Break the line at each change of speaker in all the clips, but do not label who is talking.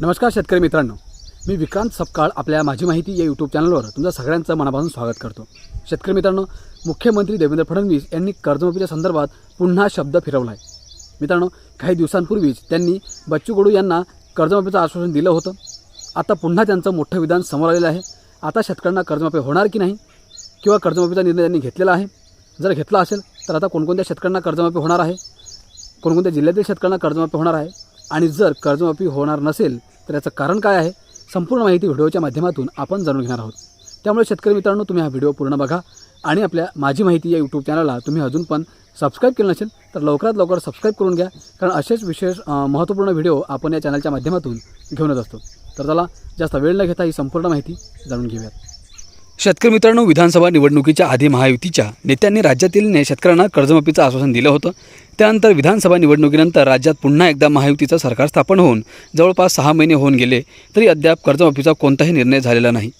नमस्कार शेतकरी मित्रांनो. मी विक्रांत सपकाळ आपल्या माझी माहिती या यूट्यूब चॅनलवर तुमचं सगळ्यांचं मनापासून स्वागत करतो. शेतकरी मित्रांनो मुख्यमंत्री देवेंद्र फडणवीस यांनी कर्जमाफीच्या संदर्भात पुन्हा शब्द फिरवला आहे मित्रांनो काही दिवसांपूर्वीच त्यांनी बच्चू कडू यांना कर्जमाफीचं आश्वासन दिलं होतं. आता पुन्हा त्यांचं मोठं विधान समोर आलेलं आहे. आता शेतकऱ्यांना कर्जमाफी होणार की नाही? किंवा कर्जमाफीचा निर्णय त्यांनी घेतलेला आहे? जर घेतला असेल तर आता कोणकोणत्या शेतकऱ्यांना कर्जमाफी होणार आहे? कोणकोणत्या जिल्ह्यातील शेतकऱ्यांना कर्जमाफी होणार आहे? आणि जर कर्जमाफी होणार नसेल तर याचं कारण काय आहे? संपूर्ण माहिती व्हिडिओच्या माध्यमातून आपण जाणून घेणार आहोत. त्यामुळे शेतकरी मित्रांनो तुम्ही हा व्हिडिओ पूर्ण बघा आणि आपल्या माझी माहिती या यूट्यूब चॅनलला तुम्ही अजून पण सबस्क्राईब केलं नसेल तर लवकरात लवकर सबस्क्राईब करून घ्या. कारण असेच विशेष महत्त्वपूर्ण व्हिडिओ आपण या चॅनलच्या माध्यमातून घेऊनच असतो. तर त्याला जास्त वेळ न घेता ही संपूर्ण माहिती जाणून घेऊयात. शेतकरी मित्रांनो विधानसभा निवडणुकीच्या आधी महायुतीच्या नेत्यांनी राज्यातील ने शेतकऱ्यांना कर्जमाफीचं आश्वासन दिलं होतं. त्यानंतर विधानसभा निवडणुकीनंतर राज्यात पुन्हा एकदा महायुतीचं सरकार स्थापन होऊन जवळपास सहा महिने होऊन गेले तरी अद्याप कर्जमाफीचा कोणताही निर्णय झालेला नाही.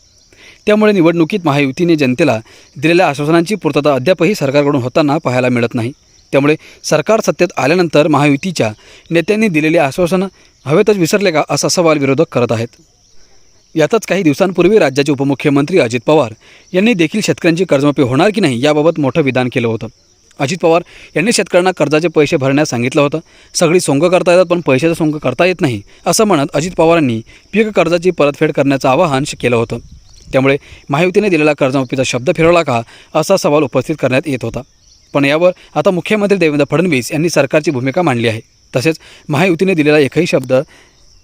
त्यामुळे निवडणुकीत महायुतीने जनतेला दिलेल्या आश्वासनांची पूर्तता अद्यापही सरकारकडून होताना पाहायला मिळत नाही. त्यामुळे सरकार सत्तेत आल्यानंतर महायुतीच्या नेत्यांनी दिलेली आश्वासनं हवेतच विसरले का असा सवाल विरोधक करत आहेत. यातच काही दिवसांपूर्वी राज्याचे उपमुख्यमंत्री अजित पवार यांनी देखील शेतकऱ्यांची कर्जमाफी होणार की नाही याबाबत मोठं विधान केलं होतं. अजित पवार यांनी शेतकऱ्यांना कर्जाचे पैसे भरण्यास सांगितलं होतं. सगळी सोंग करता येतात पण पैशाचं सोंग करता येत नाही असं म्हणत अजित पवारांनी पीक कर्जाची परतफेड करण्याचं आवाहन श- केलं होतं. त्यामुळे महायुतीने दिलेला कर्जमाफीचा शब्द फिरवला का असा सवाल उपस्थित करण्यात येत होता. पण यावर आता मुख्यमंत्री देवेंद्र फडणवीस यांनी सरकारची भूमिका मांडली आहे. तसेच महायुतीने दिलेला एकही शब्द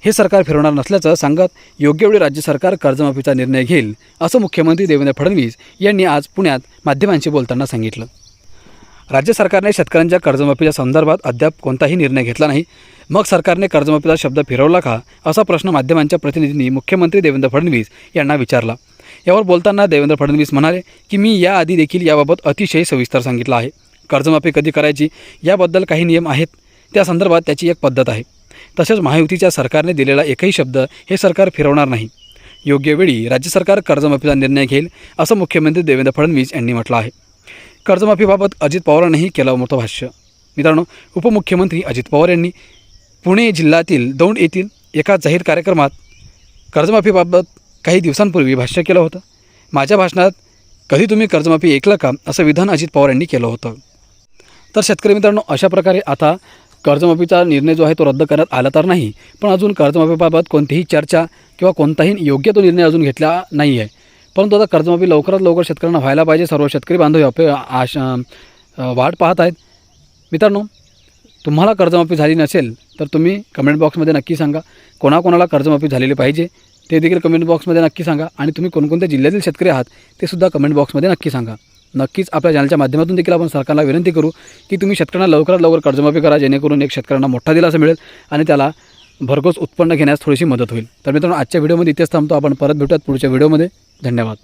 हे सरकार फिरवणार नसल्याचं सांगत योग्य वेळी राज्य सरकार कर्जमाफीचा निर्णय घेईल असं मुख्यमंत्री देवेंद्र फडणवीस यांनी आज पुण्यात माध्यमांशी बोलताना सांगितलं. राज्य सरकारने शेतकऱ्यांच्या कर्जमाफीच्या संदर्भात अद्याप कोणताही निर्णय घेतला नाही. मग सरकारने कर्जमाफीचा शब्द फिरवला का असा प्रश्न माध्यमांच्या प्रतिनिधींनी मुख्यमंत्री देवेंद्र फडणवीस यांना विचारला. यावर बोलताना देवेंद्र फडणवीस म्हणाले की मी याआधी देखील याबाबत अतिशय सविस्तर सांगितलं आहे. कर्जमाफी कधी करायची याबद्दल काही नियम आहेत. त्या संदर्भात त्याची एक पद्धत आहे. तसेच महायुतीच्या सरकारने दिलेला एकही शब्द हे सरकार फिरवणार नाही. योग्य वेळी राज्य सरकार कर्जमाफीचा निर्णय घेईल असं मुख्यमंत्री देवेंद्र फडणवीस यांनी म्हटलं आहे. कर्जमाफीबाबत अजित पवारांनीही केलं मोठं भाष्य. मित्रांनो उपमुख्यमंत्री अजित पवार यांनी पुणे जिल्ह्यातील दौंड येथील एका जाहीर कार्यक्रमात कर्जमाफीबाबत काही दिवसांपूर्वी भाष्य केलं होतं. माझ्या भाषणात कधी तुम्ही कर्जमाफी ऐकलं का? असं विधान अजित पवार यांनी केलं होतं. तर शेतकरी मित्रांनो अशा प्रकारे आता कर्जमाफीचा निर्णय जो आहे तो रद्द करण्यात आला तर नाही. पण अजून कर्जमाफीबाबत कोणतीही चर्चा किंवा कोणताही योग्य तो निर्णय अजून घेतला नाही आहे परंतु आता कर्जमाफी लवकरात लवकर शेतकऱ्यांना व्हायला पाहिजे. सर्व शेतकरी बांधव अपे आश वाट पाहत आहेत. मित्रांनो तुम्हाला कर्जमाफी झाली नसेल तर तुम्ही कमेंट बॉक्समध्ये नक्की सांगा. कोणाकोणाला कर्जमाफी झालेली पाहिजे ते देखील कमेंट बॉक्समध्ये नक्की सांगा. आणि तुम्ही कोणकोणत्या जिल्ह्यातील शेतकरी आहात ते सुद्धा कमेंट बॉक्समध्ये नक्की सांगा. नक्कीच आपल्या चॅनलच्या माध्यमातून देखील आपण सरकारला विनंती करू की तुम्ही शेतकऱ्यांना लवकरात लवकर कर्जमाफी करा जेणेकरून एक शेतकऱ्यांना मोठा दिलासा मिळेल आणि त्याला भरघोस उत्पन्न घेण्यास थोडीशी मदत होईल. तर मित्रांनो आजच्या व्हिडिओमध्ये इथेच थांबतो. आपण परत भेटूयात पुढच्या व्हिडिओमध्ये. धन्यवाद.